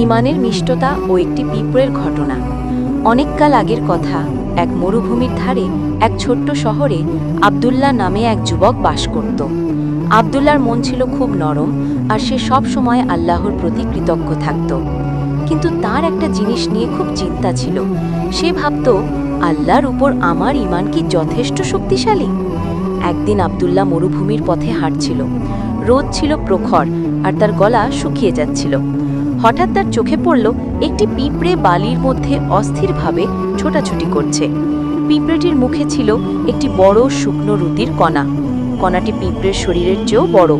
ইমানের মিষ্টতা ও একটি পিঁপড়ের ঘটনা। অনেককাল আগের কথা, এক মরুভূমির ধারে এক ছোট্ট শহরে আবদুল্লাহ নামে এক যুবক বাস করত। আবদুল্লার মন ছিল খুব নরম আর সে সব সময় আল্লাহর প্রতি কৃতজ্ঞ থাকত। কিন্তু তার একটা জিনিস নিয়ে খুব চিন্তা ছিল। সে ভাবত, আল্লাহর উপর আমার ইমান কি যথেষ্ট শক্তিশালী? একদিন আবদুল্লাহ মরুভূমির পথে হাঁটছিল। রোদ ছিল প্রখর আর তার গলা শুকিয়ে যাচ্ছিল। হঠাৎ তার চোখে পড়ল একটি পিঁপড়ে বালির মধ্যে অস্থিরভাবে ছোটাছুটি করছে। পিঁপড়েটির মুখে ছিল একটি বড় শুকনো রুতির কণা। কণাটি পিঁপড়ের শরীরের চেয়েও বড়,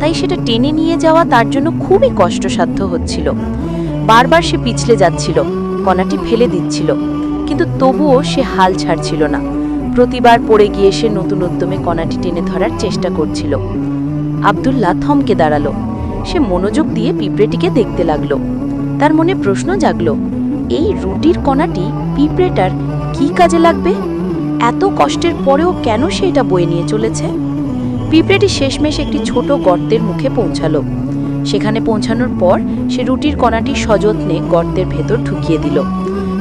তাই সেটা টেনে নিয়ে যাওয়া তার জন্য খুবই কষ্টসাধ্য হচ্ছিল। বারবার সে পিছলে যাচ্ছিল, কণাটি ফেলে দিচ্ছিল, কিন্তু তবুও সে হাল ছাড়ছিল না। প্রতিবার পড়ে গিয়ে সে নতুন উদ্যমে কণাটি টেনে ধরার চেষ্টা করছিল। আবদুল্লাহ থমকে দাঁড়াল সে মনোযোগ দিয়ে পিঁপড়েটিকে দেখতে লাগল। তার মনে প্রশ্ন জাগলো, এই রুটির কণাটি পিঁপড়েটার কি কাজে লাগবে? এত কষ্টের পরেও কেন সে এটা বয়ে নিয়ে চলেছে? পিঁপড়েটি শেষমেশ একটি ছোট গর্তের মুখে পৌঁছালো। সেখানে পৌঁছানোর পর সে রুটির কণাটি সযত্নে গর্তের ভেতর ঢুকিয়ে দিল।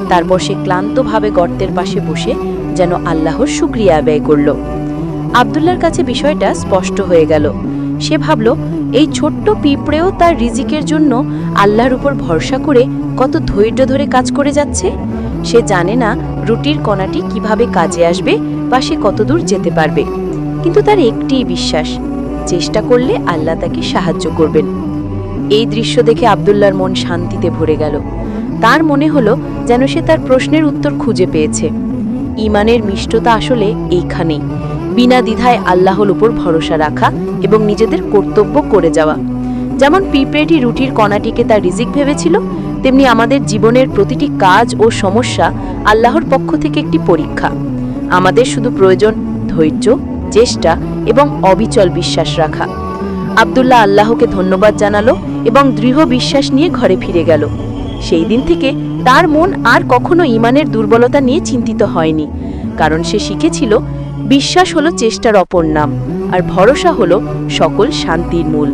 তারপর সে ক্লান্তভাবে গর্তের পাশে বসে যেন আল্লাহর শুক্রিয়া আদায় করল। আবদুল্লার কাছে বিষয়টা স্পষ্ট হয়ে গেল। সে ভাবল, এই ছোট্ট পিঁপড়েও তার রিজিকের জন্য আল্লাহর উপর ভরসা করে কত ধৈর্য ধরে কাজ করে যাচ্ছে? সে জানে না রুটির কণাটি কীভাবে কাজে আসবে বা সে কতদূর যেতে পারবে। কিন্তু তার একটিই বিশ্বাস, চেষ্টা করলে আল্লাহ তাকে সাহায্য করবেন। এই দৃশ্য দেখে আবদুল্লার মন শান্তিতে ভরে গেল। তার মনে হলো যেন সে তার প্রশ্নের উত্তর খুঁজে পেয়েছে। ইমানের মিষ্টতা আসলে এইখানেই। বিনা দ্বিধায় আল্লাহর উপর ভরসা রাখা এবং নিজেদের কর্তব্য করে যাওয়া। যেমন পিঁপড়েটি রুটির কণাটিকে তার রিজিক ভেবেছিল, তেমনি আমাদের জীবনের প্রতিটি কাজ ও সমস্যা আল্লাহর পক্ষ থেকে একটি পরীক্ষা। আমাদের শুধু প্রয়োজন ধৈর্য, চেষ্টা এবং অবিচল বিশ্বাস রাখা। আবদুল্লাহ আল্লাহকে ধন্যবাদ জানালো এবং দৃঢ় বিশ্বাস নিয়ে ঘরে ফিরে গেল। সেই দিন থেকে তার মন আর কখনো ইমানের দুর্বলতা নিয়ে চিন্তিত হয়নি, কারণ সে শিখেছিল বিশ্বাস হলো চেষ্টার অপর নাম আর ভরসা হলো সকল শান্তির মূল।